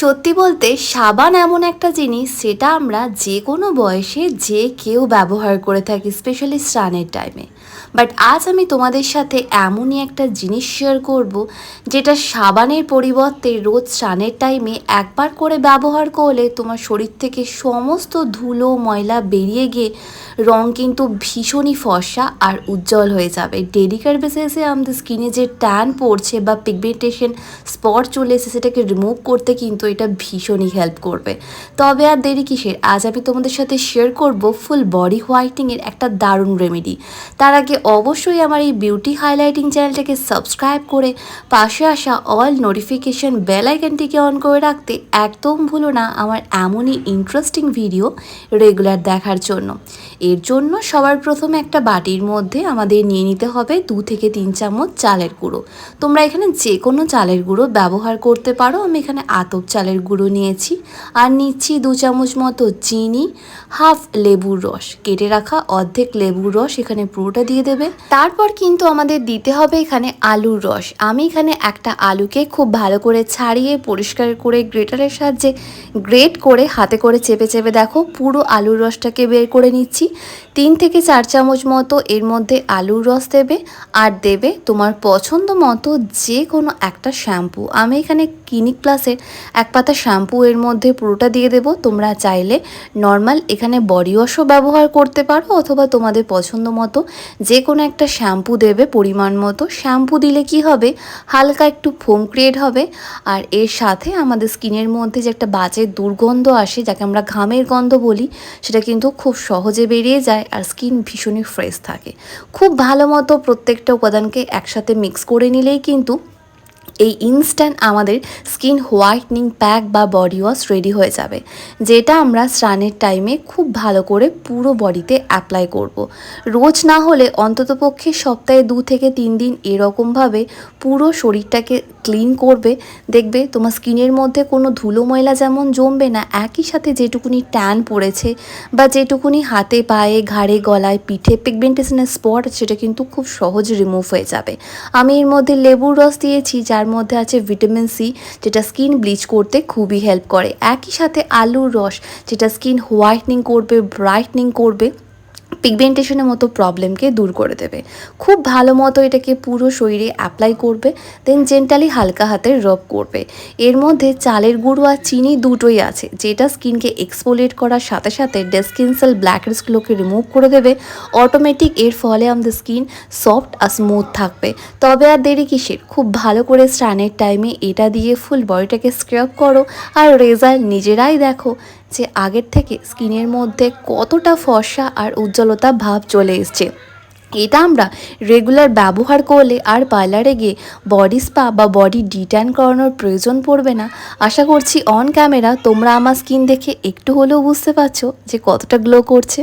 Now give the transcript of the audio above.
সত্যি বলতে সাবান এমন একটা জিনিস সেটা আমরা যে কোনো বয়সে যে কেউ ব্যবহার করে থাকি স্পেশালি স্নানের টাইমে বাট আজ আমি তোমাদের সাথে এমনই একটা জিনিস শেয়ার করব, যেটা সাবানের পরিবর্তে রোজ স্নানের টাইমে একবার করে ব্যবহার করলে তোমার শরীর থেকে সমস্ত ধুলো, ময়লা বেরিয়ে গিয়ে রং কিন্তু ভীষণই ফর্সা আর উজ্জ্বল হয়ে যাবে। ডেলিকার বেসিসে আমাদের স্কিনে যে ট্যান পড়ছে বা পিগমেন্টেশন স্পট চলে এসে সেটাকে রিমুভ করতে কিন্তু এটা ভীষণই হেল্প করবে। তবে আর দেরি কিসের? আজ আমি তোমাদের সাথে শেয়ার করব ফুল বডি হোয়াইটিংয়ের একটা দারুণ রেমেডি তার আগে অবশ্যই আমার এই বিউটি হাইলাইটিং চ্যানেলটাকে সাবস্ক্রাইব করে পাশে আসা অল নোটিফিকেশন বেল আইকনটিকে অন করে রাখতে একদম ভুলো না আমার এমনই ইন্টারেস্টিং ভিডিও রেগুলার দেখার জন্য। এর জন্য সবার প্রথমে একটা বাটির মধ্যে আমাদের নিয়ে নিতে হবে দু থেকে তিন চামচ চালের গুঁড়ো। তোমরা এখানে যে কোনো চালের গুঁড়ো ব্যবহার করতে পারো। আমি এখানে আতপ চালের গুঁড়ো নিয়েছি। আর নিচ্ছি দু চামচ মতো চিনি, হাফ লেবুর রস। কেটে রাখা অর্ধেক লেবুর রস এখানে পুরোটা দিয়ে দেবে। তারপর কিন্তু আমাদের দিতে হবে এখানে আলুর রস। আমি এখানে একটা আলুকে খুব ভালো করে ছাড়িয়ে, পরিষ্কার করে, গ্রেটারের সাহায্যে গ্রেট করে, হাতে করে চেপে চেপে দেখো, পুরো আলুর রসটাকে বের করে নিচ্ছি। তিন থেকে চার চামচ মতো এর মধ্যে আলুর রস দেবে আর দেবে তোমার পছন্দ মতো যে কোনো একটা শ্যাম্পু। আমি এখানে ক্লিনিক প্লাসের এক পাতা শ্যাম্পু এর মধ্যে পুরোটা দিয়ে দেবো। তোমরা চাইলে নর্মাল এখানে বডি ওয়াশও ব্যবহার করতে পারো অথবা তোমাদের পছন্দ মতো যে কোনো একটা শ্যাম্পু দেবে পরিমাণ মতো। শ্যাম্পু দিলে কি হবে? হালকা একটু ফোম ক্রিয়েট হবে। আর এর সাথে আমাদের স্কিনের মধ্যে যে একটা বাজে দুর্গন্ধ আসে, যাকে আমরা ঘামের গন্ধ বলি, সেটা কিন্তু খুব সহজে বেরিয়ে যায় আর স্কিন ভীষণই ফ্রেশ থাকে। খুব ভালো মতো প্রত্যেকটা উপাদানকে একসাথে মিক্স করে নিলেই কিন্তু এই ইনস্ট্যান্ট আমাদের স্কিন হোয়াইটনিং প্যাক বা বডি ওয়াশ রেডি হয়ে যাবে, যেটা আমরা স্নানের টাইমে খুব ভালো করে পুরো বডিতে অ্যাপ্লাই করব। রোজ না হলে অন্ততপক্ষে সপ্তাহে দু থেকে তিন দিন এরকমভাবে পুরো শরীরটাকে ক্লিন করবে দেখবে তোমার স্কিনের মধ্যে কোনো ধুলো ময়লা যেমন জমবে না, একই সাথে যেটুকুনি ট্যান পড়েছে বা যেটুকুনি হাতে পায়ে, ঘাড়ে, গলায়, পিঠে পিগমেন্টেশনের স্পট সেটা কিন্তু খুব সহজ রিমুভ হয়ে যাবে আমি এর মধ্যে লেবুর রস দিয়েছি, যার মধ্যে আছে ভিটামিন সি, যেটা স্কিন ব্লিচ করতে খুবই হেল্প করে। একই সাথে আলুর রস, যেটা স্কিন হোয়াইটনিং করবে, ব্রাইটনিং করবে। পিগমেন্টেশনের মতো প্রবলেমকে দূর করে দেবে। খুব ভালো মতো এটাকে পুরো শরীরে অ্যাপ্লাই করবে দেন জেন্টালি হালকা হাতে রব করবে। এর মধ্যে চালের গুঁড়ো আর চিনি দুটোই আছে, যেটা স্কিনকে এক্সপোলেট করার সাথে সাথে ডেস্কিন সেল রিমুভ করে দেবে। অটোমেটিক এর ফলে আমাদের স্কিন সফট আর স্মুথ থাকবে। তবে আর দেরি কিসের? খুব ভালো করে স্নানের টাইমে এটা দিয়ে ফুল বডিটাকে স্ক্রাব করো আর রেজাল্ট নিজেরাই দেখো। যে আগের থেকে স্কিনের মধ্যে কতটা ফর্সা আর উজ্জ্বলতা ভাব চলে এসছে। এটা আমরা রেগুলার ব্যবহার করলে আর পার্লারে গিয়ে বডি স্পা বা বডি ডিট্যান করানোর প্রয়োজন পড়বে না। আশা করছি অন ক্যামেরা তোমরা আমার স্কিন দেখে একটু হলেও বুঝতে পারছ যে কতটা গ্লো করছে।